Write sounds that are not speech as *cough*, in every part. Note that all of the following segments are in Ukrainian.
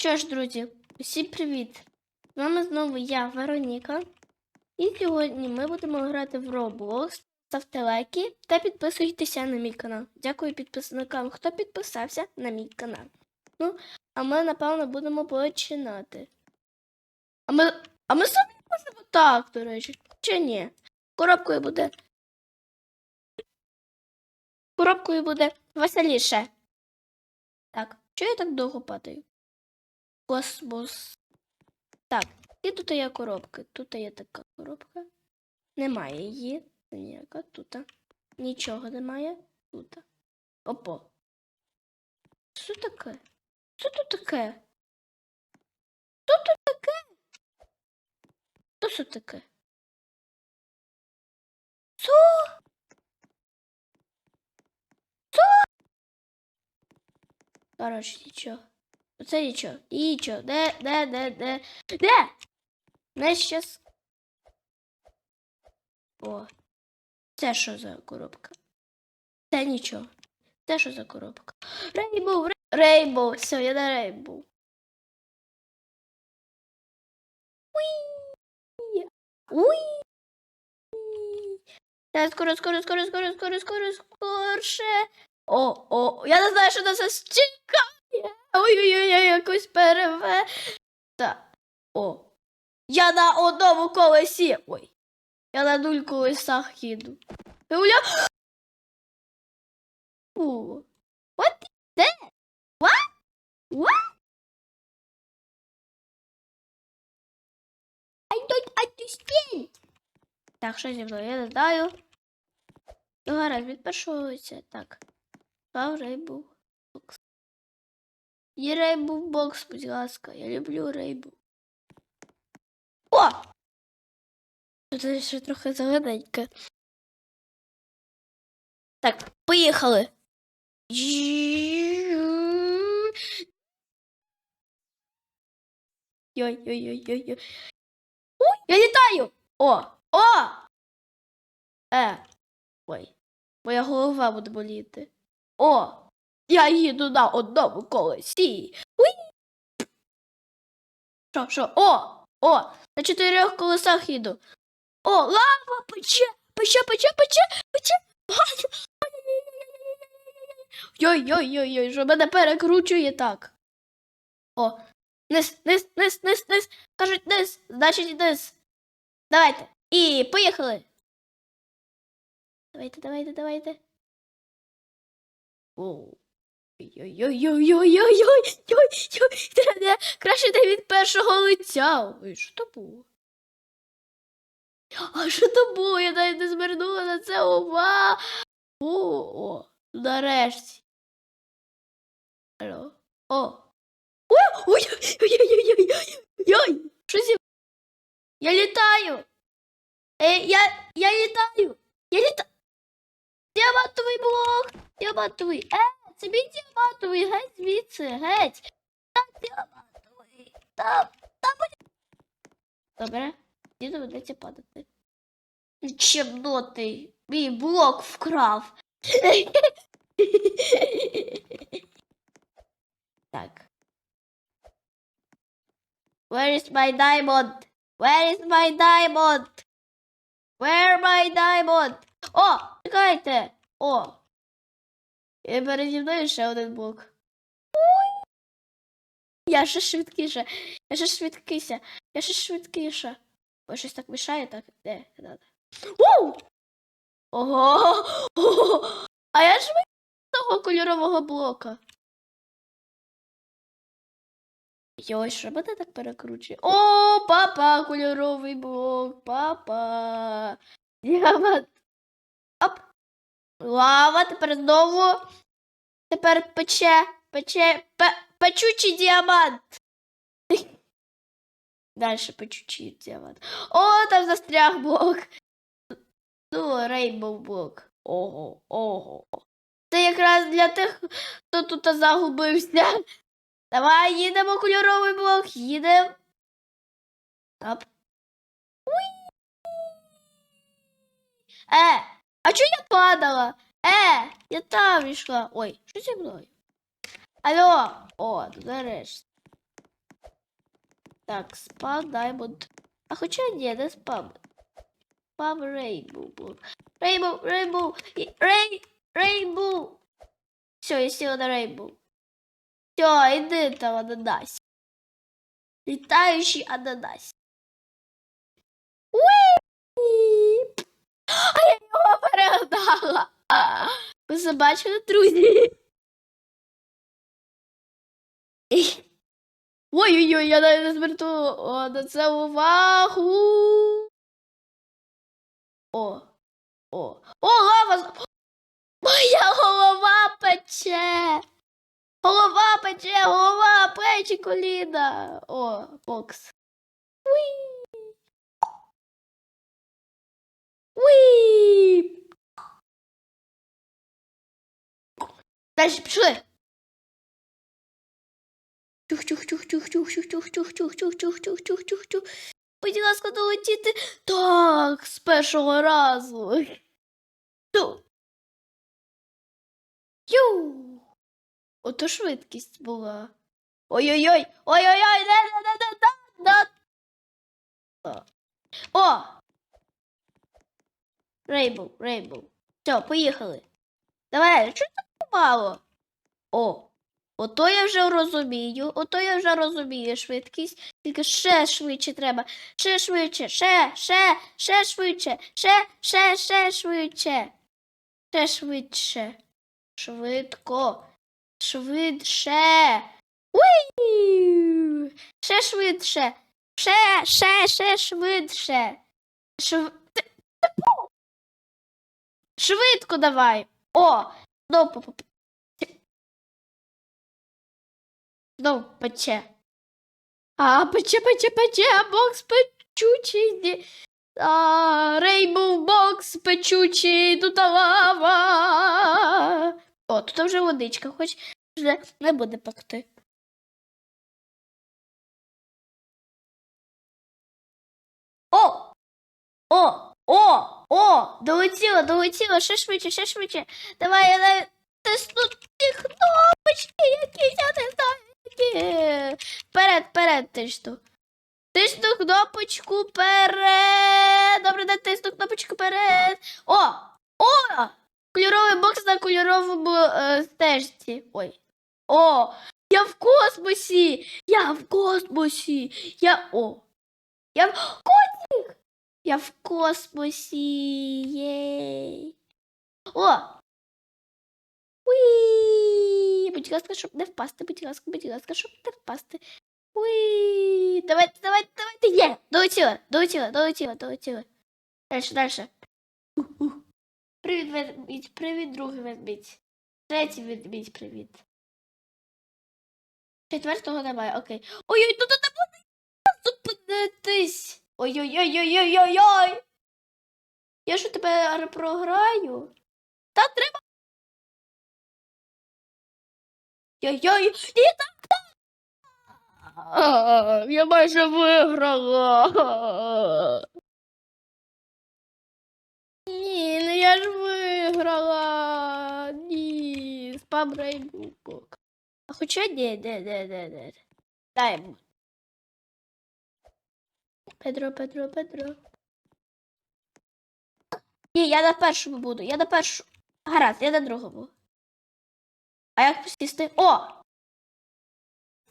Що ж, друзі, усім привіт! З вами знову я, Вероніка. І сьогодні ми будемо грати в Roblox. Ставте лайки та підписуйтеся на мій канал. Дякую підписникам, хто підписався на мій канал. Ну, а ми, напевно, будемо починати. А ми, а ми самі можемо так, до речі, чи ні? Коробкою буде. Коробкою буде веселіше. Так, чого я так довго падаю? Космос. Так, і тут є коробки. Тут є така коробка. Немає її. Ніяка. Тут. Нічого немає. Тут. Опо. Що таке? Що тут таке? Що тут таке? Що таке? Що? Що? Короче, нічого. Оце нічого. Нічого. Де, де, де, де? Де? Не щас. О. Це що за коробка? Це нічого. Це що за коробка? Рейнбоу, рей- рейнбоу. Все, я на рейнбоу. Уй. Уй. Так, скоро, скоро, скоро, скоро, скоро, скоро, скорше. О, о, я не знаю, що нас чекає. Ой-ой-ой, якось переве. Так. О. Я на одному колесі. Ой. Я на нуль колесах їду. Уля. What is that? What? What? I don't understand. Так, що зі мною? Я не знаю. Ну, гаразд, від першого лиця. Так. Став Бокс. Рейбу бокс, будь ласка. Я люблю рейбу. О! Тут ще трохи зелененьке. Так, поїхали. Йой-йой-йой-йой. Ой, я літаю! О! О! Е. Ой. Моя голова буде боліти. О! Я їду на одному колесі. Уй! Що, що? О! О! На чотирьох колесах їду. О, лава пече! Пече, пече, пече, пече! Йой-йой-йой-йой, що мене перекручує так. О, низ, низ, низ, низ, низ. Кажуть низ, значить низ. Давайте. І поїхали. Давайте, давайте, давайте. О. Ой-ой-ой-ой-ой-ой-ой-ой. Краще не від першого лиця. Ой, що то було? А що то було? Я навіть не звернула на це увагу. О, о, нарешті. Алло. О. Ой, ой, ой, ой, ой, ой, ой, ой. Що зі... Я літаю. Е, я, я літаю. Я літаю. Діамантовий блок. Діамантовий. Е, мій діамантовий. Геть звідси, геть. Там діамантовий. Там, там. буде- Добре. Мені доведеться падати. Чемнотий. Мій блок вкрав. *laughs* так. Where is my diamond? Where is my diamond? Where my diamond? О, чекайте. О. І переді мною ще один блок. Ой. Я ще швидкіше. Я ще швидкіше. Я ще швидкіше. Бо щось так мішає, так. Де? Де? Оу! Ого! Ого! *laughs* А я ж того кольорового блока. Йой, що мене так перекручує? О, папа, кольоровий блок, папа. Діамант. Оп. Лава, тепер знову. Тепер пече, пече, печучий діамант. *laughs* Дальше печучий діамант. О, там застряг блок. Ну, рейнбоу блок. Ого, ого. Це якраз для тих, хто тут загубився. *laughs* Давай, їдемо кольоровий блок, їдемо. Е, а чого я падала? Е, я там йшла. Ой, що зі мною? Алло, о, нарешті. Так, спам Даймонд. А хоча ні, не спам. Спам Рейнбоу був. Рейнбоу, Рейнбоу, і- Рей, Рейнбоу. Все, я сіла на Рейнбоу. Все, іди там, ананас. Літаючий ананас. Уі! А я його перегнала. Ви це бачили, друзі? Ой-ой-ой, я навіть не звернула на це увагу. О, о, о, лава! Моя голова пече! Голова пече, голова, плечі, коліна. О, бокс. Уі! Уі! Дальше пішли. Тюх, тюх, тюх, тюх, тюх, тюх, тюх, тюх, тюх, тюх, тюх, тюх, тюх, тюх, тюх. Будь ласка, долетіти. Так, з першого разу. Тю. Ю. Ото швидкість була. Ой-ой-ой, ой-ой-ой, не, не, не, не, не. О! Рейбл, рейбл. Все, поїхали. Давай, що так мало? О, ото я вже розумію, ото я вже розумію швидкість. Тільки ще швидше треба. Ще швидше, ще, ще, ще швидше, ще, ще, ще швидше. Ще швидше. Швидко. Швидше. Уй! Ще швидше. Ще, ще, ще швидше. Шв... Швидко давай. О, знову Знову пече. А, пече, пече, пече, бокс печучий. А, Рейнбоу бокс печучий, тут лава. О, тут вже водичка, хоч вже не буде пекти. О! О! О! О! Долетіло, долетіло, ще швидше, ще швидше. Давай я натисну ті кнопочки, які я не знаю. Вперед, вперед, тисну. Тисну кнопочку вперед. Добре, натисну кнопочку вперед. О! О! Кольоровий бокс на кольоровому е, стежці. Ой. О! Я в космосі! Я в космосі! Я. О! Я в котик! Я в космосі. Єй. О! Уі! Будь ласка, щоб не впасти, будь ласка, будь ласка, щоб не впасти. Уі! Давайте, давайте, давайте. Є! Долетіла, долетіла, долетіла, долетіла. Дальше, дальше. Привіт, ведмідь, привіт, другий ведмідь. Третій ведмідь, привіт. Четвертого немає, окей. Ой-ой, тут не буде зупинитись. Ой-ой-ой-ой-ой-ой-ой. Я що тепер програю? Та треба. Йой-йой. Я майже виграла. Ні, ну я ж виграла. Ні, спам рейнбук. А хоча ні, де, де, де, де. Дай Петро, Петро, Петро. Ні, я на першому буду. Я на першому. Гаразд, я на другому. А як посісти? О!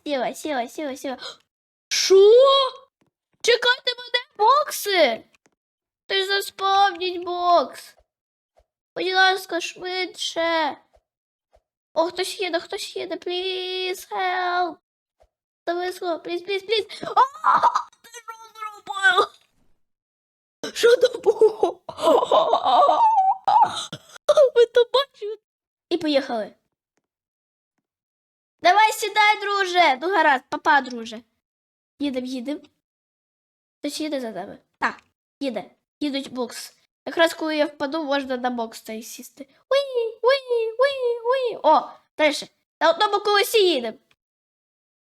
Сіла, сіла, сіла, сіла. Що? Чекайте мене бокси! Ти заспавніть бокс. Будь ласка, швидше. О, хтось їде, хтось їде, please help. Зависло, please, please. А, Ти що то було? Ви то бачили? І поїхали. Давай сідай, друже. Ну гаразд, папа, друже. Їдем, їдем. Хтось їде за тебе. Так, їде. Їдуть бокс. Якраз коли я впаду, можна на бокс цей сісти. Уї, уї, уї, уї. О, далі. На одному колесі їдемо.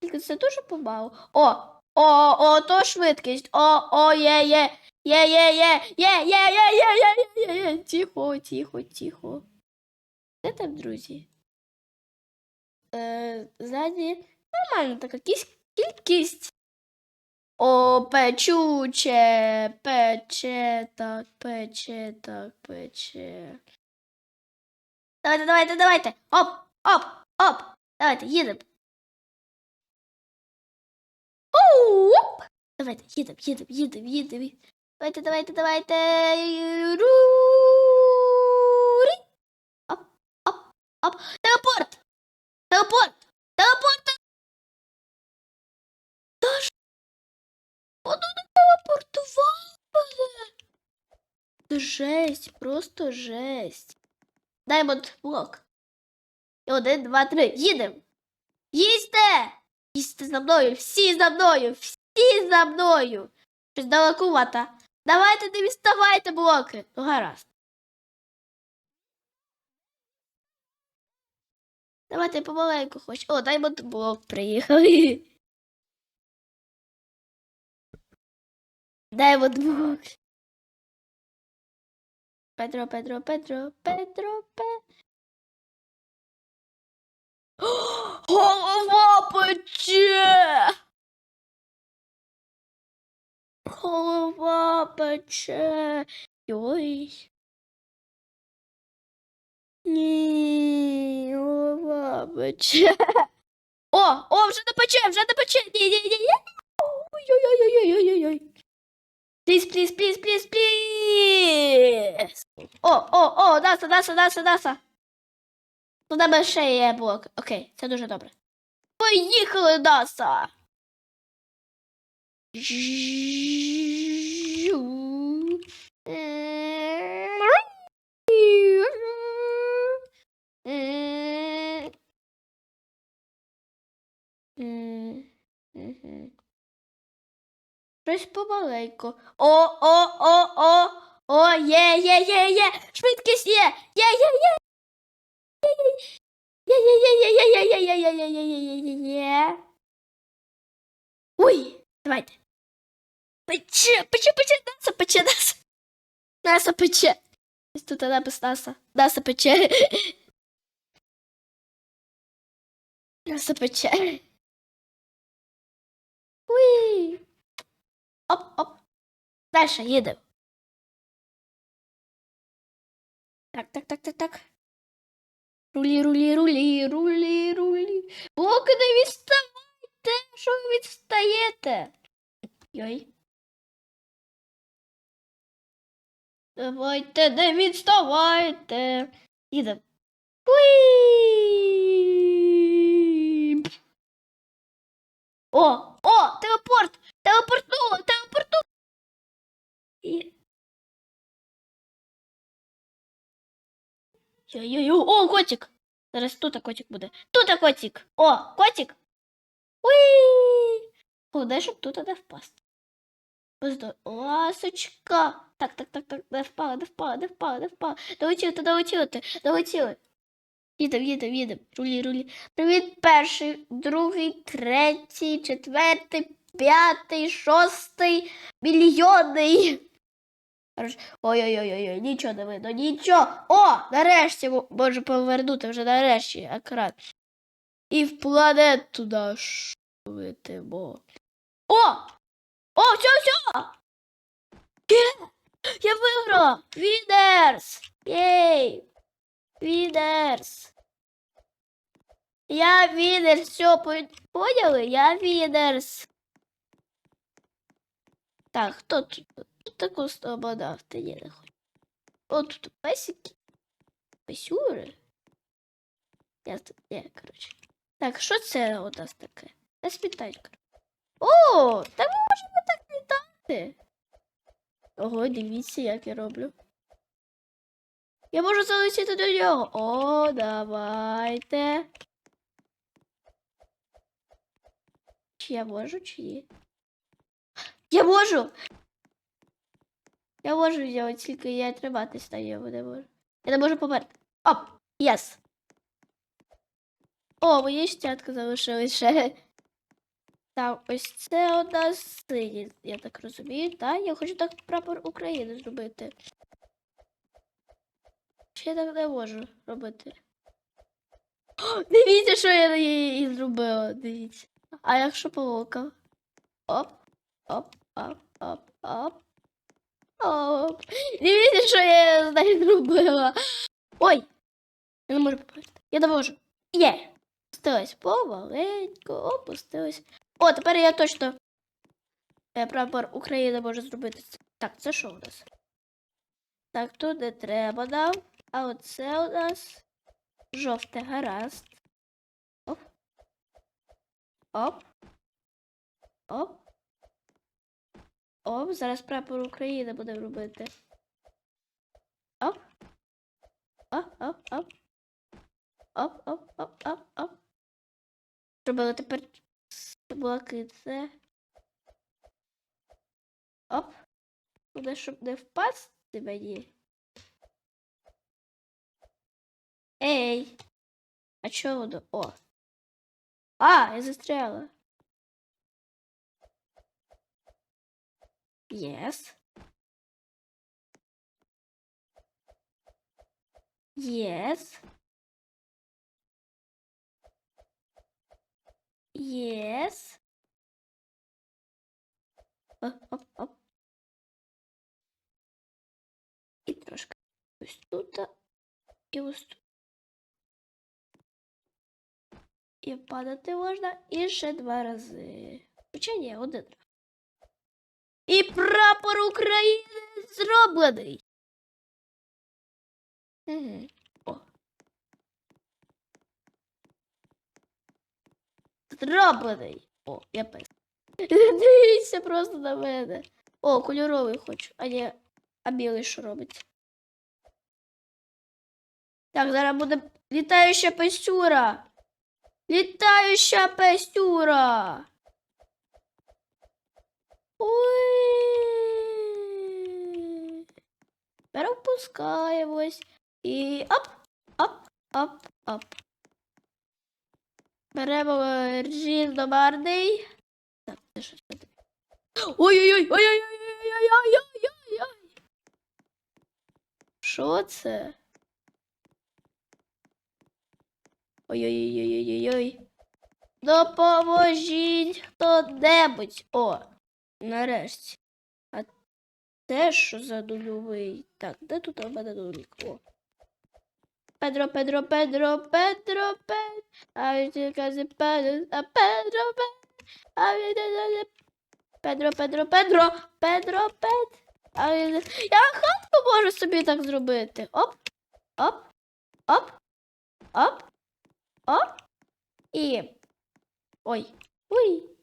Тільки це дуже помало. О, о, о, то швидкість. О, о, є, є. Є, є, є, є, є, є, є, є, є, є. Тихо, тихо, тихо. Де там, друзі? Е, ззаді нормально така кість- кількість О, печуче, пече, так, пече, так, пече. Давайте, давайте, давайте. Оп, оп, оп. Давайте, їдемо. Оп. Давайте, їдемо, їдемо, їдемо, їдемо. Давайте, давайте, давайте. Рурі. Оп, оп, оп. Телепорт. Телепорт. Телепорт. Та ж. Воно не телепортувало мене. Жесть, просто жесть. Даймонд блок. І один, два, три. Їдемо. Їсте! Їсте за мною, всі за мною, всі за мною. Щось далекувато. Давайте не відставайте блоки. Ну гаразд. Давайте помаленьку хоч. О, Даймонд блок приїхали. Даймонд блок. Петро, Петро, Петро, Петро, Петро. Голова пече. Голова пече. Ой. Ні, голова пече. О, о, вже не пече, вже не пече. Ні, ні, ні, ні. Ой-ой-ой-ой-ой-ой-ой. Пліз, пліз, пліз, пліз, пліз. О, о, о, Даса, Даса, Даса, Даса. У тебе ще є блок. Окей, це дуже добре. Поїхали, Даса. Щось помаленько. О, о, о, о, о, є, є, є, є. Швидкість є. Є, є, є. Ой, давайте. Пече, пече, пече, Наса, пече, Наса. Наса пече. Тут напис Наса. Наса пече. Наса пече. Уй. Оп, оп. Дальше їдемо. Так, так, так, так, так. Рулі, рулі, рулі, рулі, рулі. Блоки не відставайте. Що ви відстаєте? Йой. Давайте, не відставайте. Їдемо. Уй. О, Йо-йо-йо, о, котик! Зараз тут котик буде. Тут котик! О, котик! Уй! Головне, щоб тут не впасти. Просто ласочка. Так, так, так, так, не впала, не впала, не впала, не впала. Долетіли, ти, долетіли ти, долетіли. Їдем, їдем, їдем. Рулі, рулі. Привіт, перший, другий, третій, четвертий, п'ятий, шостий, мільйонний. Хорош. Ой-ой-ой, нічого не видно, нічого. О, нарешті мо- можу повернути вже нарешті екран. І в планету нашу летимо. О! О, все, все! Я виграла! Вінерс! Єй! Вінерс! Я Вінерс, все, по- поняли? Я Вінерс. Так, хто тут? Тут таку слободавти я не хочу. О, тут песики. Песюри. Я тут, не, коротше. Так, що це у нас таке? Не спітай. О, та ми можемо так літати. Ого, дивіться, як я роблю. Я можу залетіти до нього. О, давайте. Чи я можу, чи ні? Я можу! Я можу взяти, тільки я триматись на ньому не можу. Я не можу померти. Оп! Єс! О, мої щатки залишились ще. Так, ось це у нас сині, я так розумію, так? Я хочу так прапор України зробити. Чи я так не можу робити? О, дивіться, що я її зробила, дивіться. А якщо полока? Оп. Оп, оп, оп, оп. Оп. Дивіться, що я з нею зробила. Ой! Я не можу поперти. Я довожу. Є. Опустилась помаленьку, опустилась. О, тепер я точно е, прапор України можу зробити. Так, це що у нас? Так, тут не треба нам. А оце у нас жовте гаразд. Оп. Оп. Оп. Оп, зараз прапор України будемо робити. Оп. Оп, оп, оп. Оп, оп, оп, оп, оп. Зробили тепер блакитне. Оп. Буде, щоб не впасти мені. Ей! А чого воно? О! А, я застряла. Yes. Yes. Yes. Оп, оп, оп. І трошки ось тут і ось тут. І падати можна і ще два рази. Хоча ні, один раз. І прапор України зроблений. Угу. О. Зроблений. О, я пес. *laughs* Дивіться просто на мене. О, кольоровий хочу. А ні, а білий що робить? Так, зараз буде літаюча пестюра. Літаюча пестюра. Ой. Тепер опускаємось. І оп, оп, оп, оп. Беремо різномарний. Так, це що це? Ой-ой-ой, ой-ой-ой-ой-ой-ой-ой-ой. Що це? Ой-ой-ой-ой-ой-ой. Допоможіть хто-небудь. О, нарешті. А це що за нульовий? Так, де тут у мене нулік? О. Педро, Педро, Педро, Педро, Педро. А Педро, а Педро, Педро. Він каже Педро, Педро, Педро, Педро. А він... Я хатку можу собі так зробити. Оп, оп, оп, оп, оп. І. Ой. Ой.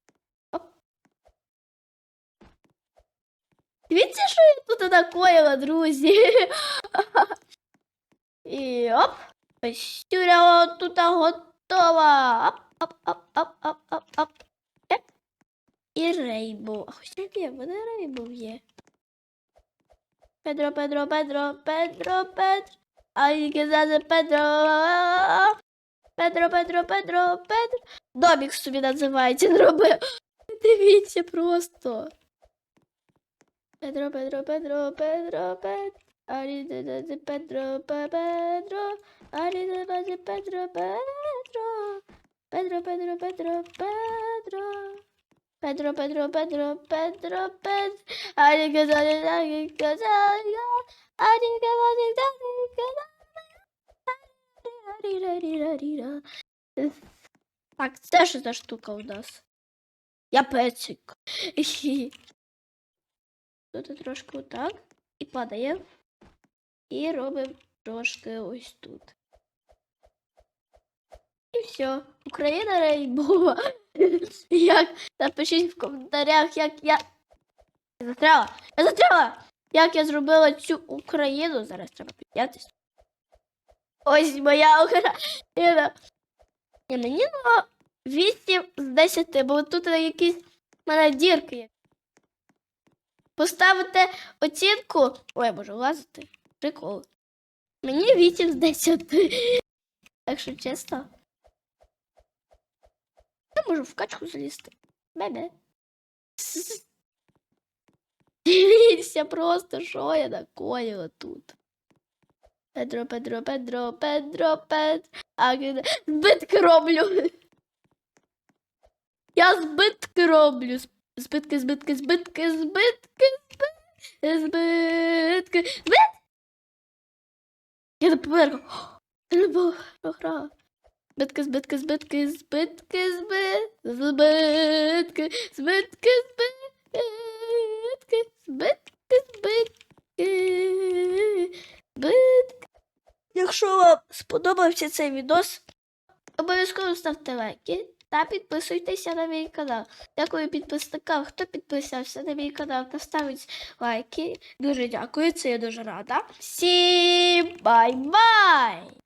Дивіться, що я тут накоїла, друзі. І оп. Пестюля тут готова. Оп, оп, оп, оп, оп, оп, оп. І рейбо. А хоча ні, в мене рейбо є. Педро, Педро, Педро, Педро, Педро. Ай, казати Педро. Педро, Педро, Педро, Педро. Домік собі називається, зробив. *laughs* Дивіться просто. Педро, Педро, Педро, Педро, Педро. Арі, де, де, де, Педро, Пе- Педро. Арі, де, де, де, Педро, Педро. Педро, Педро, Педро, Педро. Педро, Педро, Педро, Педро, Педро. Арі, казали, арі, казали, арі, казали, арі, казали. Арі, арі, арі, арі. Так, це що за Тут трошки отак. І падає. І робимо трошки ось тут. І все. Україна рейнбова. *laughs* Як? Напишіть в коментарях, як я. Я застряла! Я застряла! Як я зробила цю Україну? Зараз треба піднятися. Ось моя Україна. Ні, мені на 8 з 10, бо тут якісь мене дірки є. Поставити оцінку. Ой, я можу влазити. Прикол. Мені 8 з 10. Так що чесно. Я можу в качку залізти. Бебе. Дивіться просто, що я накоїла тут. Педро, Педро, Педро, Педро, Педро. А, збитки роблю. Я збитки роблю. Збитки, збитки, збитки, збитки, збитки, збитки. Я не померла. Я не збитки, збитки, збитки, збитки, збитки, збитки, збитки, збитки, збитки, збитки. Якщо вам сподобався цей відос, обов'язково ставте лайки та підписуйтеся на мій канал. Дякую підписникам, хто підписався на мій канал та ставить лайки. Дуже дякую, це я дуже рада. Всім бай-бай!